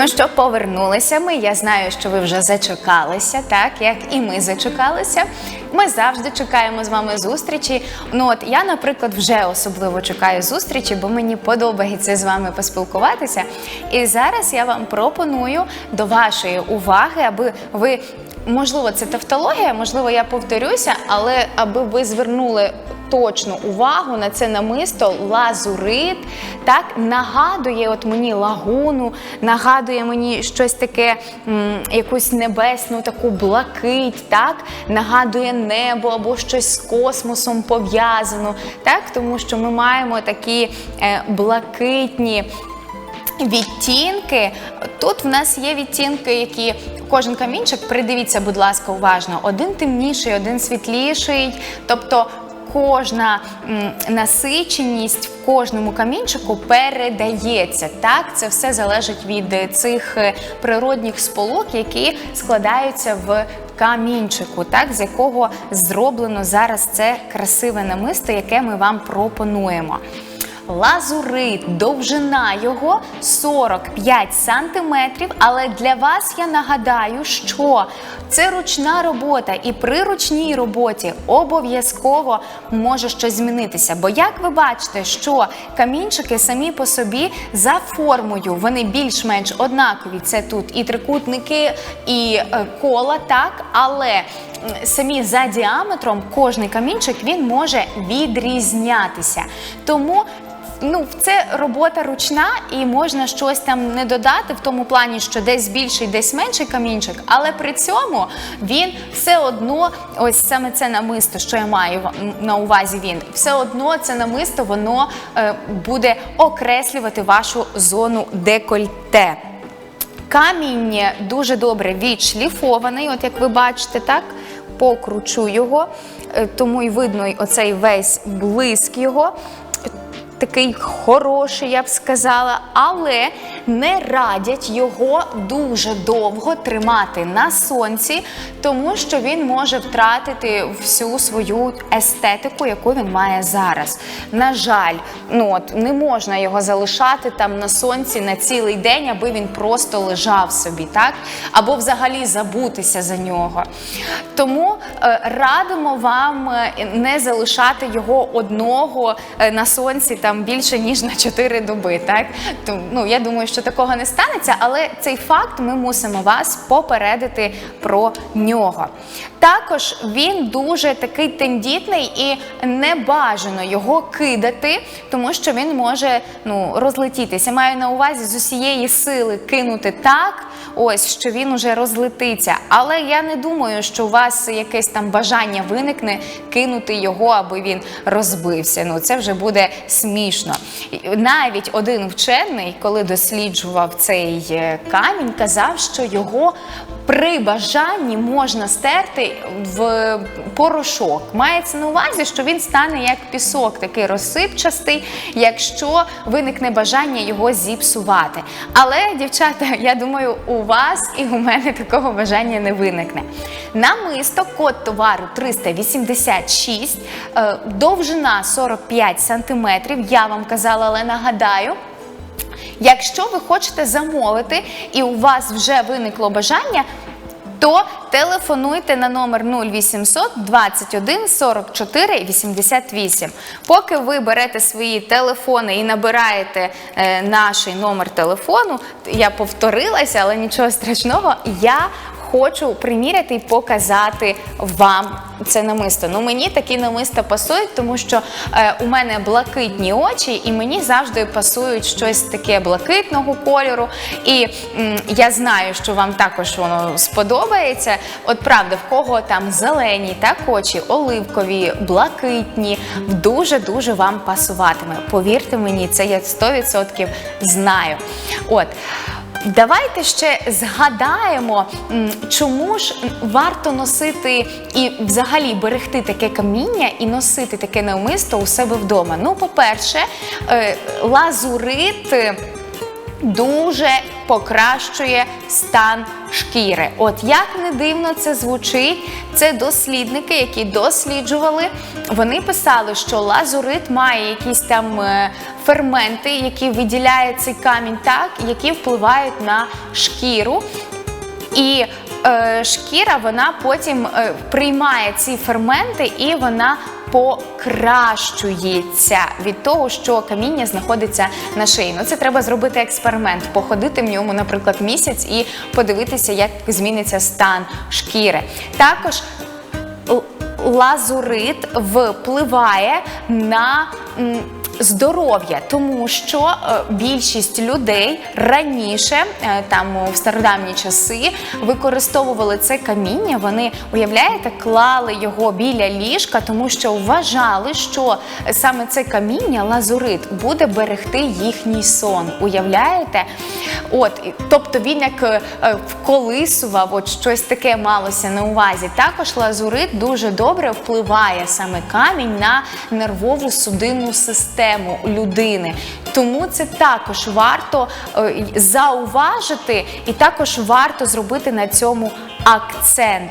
Ну що, повернулися ми. Я знаю, що ви вже зачекалися, так як і ми зачекалися. Ми завжди чекаємо з вами зустрічі. Ну от я, наприклад, вже особливо чекаю зустрічі, бо мені подобається з вами поспілкуватися. І зараз я вам пропоную до вашої уваги, аби ви. Можливо, це тавтологія, можливо, я повторюся, але аби ви звернули точну увагу на це намисто лазурит, так нагадує от мені лагуну, нагадує мені щось таке, м, якусь небесну таку блакить, так нагадує небо або щось з космосом пов'язано, так тому що ми маємо такі е, блакитні. Відтінки тут в нас є відтінки, які кожен камінчик, придивіться, будь ласка, уважно. Один темніший, один світліший. Тобто кожна м, насиченість в кожному камінчику передається. Так, це все залежить від е, цих е, природних сполук, які складаються в камінчику, так з якого зроблено зараз це красиве намисто, яке ми вам пропонуємо. Лазурит, довжина його 45 сантиметрів. Але для вас я нагадаю, що це ручна робота, і при ручній роботі обов'язково може щось змінитися. Бо як ви бачите, що камінчики самі по собі за формою вони більш-менш однакові. Це тут і трикутники, і е, кола, так, але самі за діаметром кожний камінчик він може відрізнятися. Тому Ну, це робота ручна, і можна щось там не додати в тому плані, що десь більший, десь менший камінчик, але при цьому він все одно, ось саме це намисто, що я маю на увазі він, все одно це намисто воно е, буде окреслювати вашу зону декольте. Камінь дуже добре відшліфований, от як ви бачите, так покручу його, е, тому і видно й оцей весь блиск його. Такий хороший, я б сказала, але не радять його дуже довго тримати на сонці, тому що він може втратити всю свою естетику, яку він має зараз. На жаль, ну от не можна його залишати там на сонці на цілий день, аби він просто лежав собі, так? Або взагалі забутися за нього. Тому е, радимо вам е, не залишати його одного е, на сонці там більше ніж на 4 доби. Так То, ну я думаю, що такого не станеться, але цей факт ми мусимо вас попередити про нього. Також він дуже такий тендітний і не бажано його кидати, тому що він може ну розлетітися. Маю на увазі з усієї сили кинути так. Ось що він уже розлетиться. Але я не думаю, що у вас якесь там бажання виникне кинути його, аби він розбився. Ну це вже буде смішно. Навіть один вчений, коли досліджував цей е, камінь, казав, що його при бажанні можна стерти в порошок. Мається на увазі, що він стане як пісок, такий розсипчастий, якщо виникне бажання його зіпсувати. Але, дівчата, я думаю, у вас і у мене такого бажання не виникне. Намисто код товару 386, е, довжина 45 сантиметрів. Я вам казала, але нагадаю. Якщо ви хочете замовити і у вас вже виникло бажання, то телефонуйте на номер 0800 21 44 88. Поки ви берете свої телефони і набираєте е, наш номер телефону, я повторилася, але нічого страшного, я хочу приміряти і показати вам це намисто. Ну мені такі намиста пасують, тому що е, у мене блакитні очі, і мені завжди пасують щось таке блакитного кольору. І м, я знаю, що вам також воно сподобається. От правда, в кого там зелені, так очі, оливкові, блакитні, дуже дуже вам пасуватиме. Повірте мені, це я 100% знаю. От. Давайте ще згадаємо, чому ж варто носити і взагалі берегти таке каміння і носити таке навмисто у себе вдома. Ну, по-перше, е, лазурит. Дуже покращує стан шкіри. От як не дивно це звучить, це дослідники, які досліджували. Вони писали, що лазурит має якісь там е, ферменти, які виділяє цей камінь так, які впливають на шкіру. І е, шкіра вона потім е, приймає ці ферменти і вона покращується від того, що каміння знаходиться на шиї. Ну це треба зробити експеримент, походити в ньому, наприклад, місяць і подивитися, як зміниться стан шкіри. Також лазурит впливає на здоров'я, тому що е, більшість людей раніше, е, там в стародавні часи, використовували це каміння. Вони уявляєте, клали його біля ліжка, тому що вважали, що саме це каміння, лазурит, буде берегти їхній сон. Уявляєте? От, тобто він як е, е, вколисував, от щось таке малося на увазі. Також лазурит дуже добре впливає саме камінь на нервову судинну систему людини. Тому це також варто е, зауважити, і також варто зробити на цьому акцент.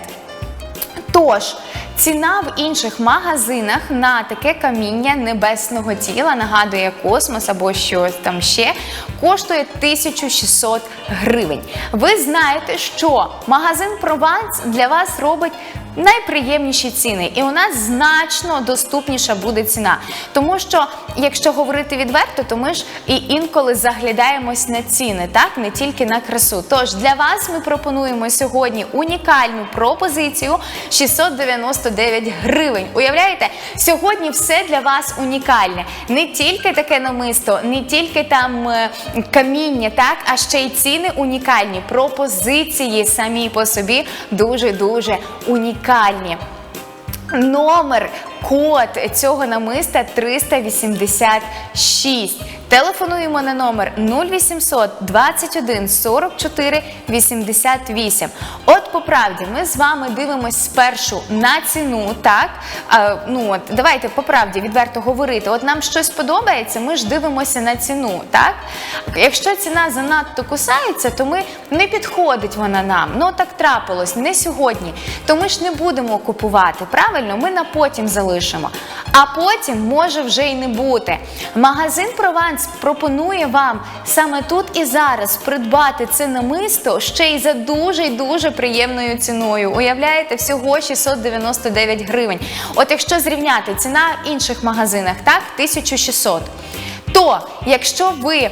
Тож, ціна в інших магазинах на таке каміння небесного тіла, нагадує космос або щось там ще, коштує 1600 гривень. Ви знаєте, що магазин Прованс для вас робить найприємніші ціни, і у нас значно доступніша буде ціна. Тому що, якщо говорити відверто, то ми ж і інколи заглядаємось на ціни, так не тільки на красу. Тож для вас ми пропонуємо сьогодні унікальну пропозицію 699 гривень. Уявляєте, сьогодні все для вас унікальне. Не тільки таке намисто, не тільки там е, каміння, так, а ще й ціни унікальні. Пропозиції самі по собі дуже дуже унікальні. Номер, код цього намиста 386. Телефонуємо на номер 0800 21 44 88. От по правді, ми з вами дивимось спершу на ціну, так? А, ну от, давайте по правді відверто говорити. От нам щось подобається, ми ж дивимося на ціну, так? Якщо ціна занадто кусається, то ми не підходить вона нам. Ну так трапилось, не сьогодні. То ми ж не будемо купувати, правильно? Ми на потім залишимо. А потім може вже й не бути. Магазин Прованс пропонує вам саме тут і зараз придбати це намисто ще й за дуже й дуже приємною ціною. Уявляєте, всього 699 гривень. От якщо зрівняти ціна в інших магазинах, так, 1600. То, якщо ви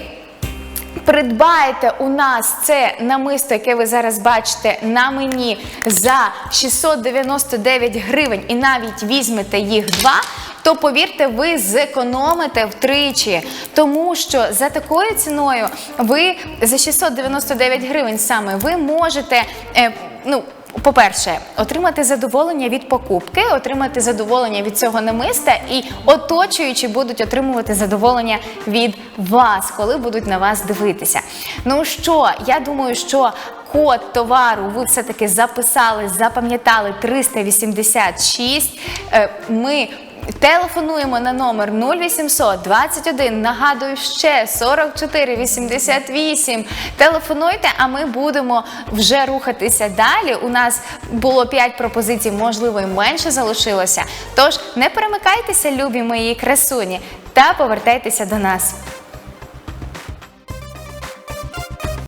придбаєте у нас це намисто, яке ви зараз бачите на мені за 699 гривень і навіть візьмете їх два, то повірте, ви зекономите втричі. Тому що за такою ціною ви за 699 гривень саме ви можете. Е, ну, по-перше, отримати задоволення від покупки, отримати задоволення від цього намиста, і оточуючі будуть отримувати задоволення від вас, коли будуть на вас дивитися. Ну що, я думаю, що код товару ви все-таки записали, запам'ятали 386. Е, Ми Телефонуємо на номер 0800 21, нагадую ще 44 88. Телефонуйте, а ми будемо вже рухатися далі. У нас було 5 пропозицій, можливо, і менше залишилося. Тож не перемикайтеся, любі мої красуні, та повертайтеся до нас.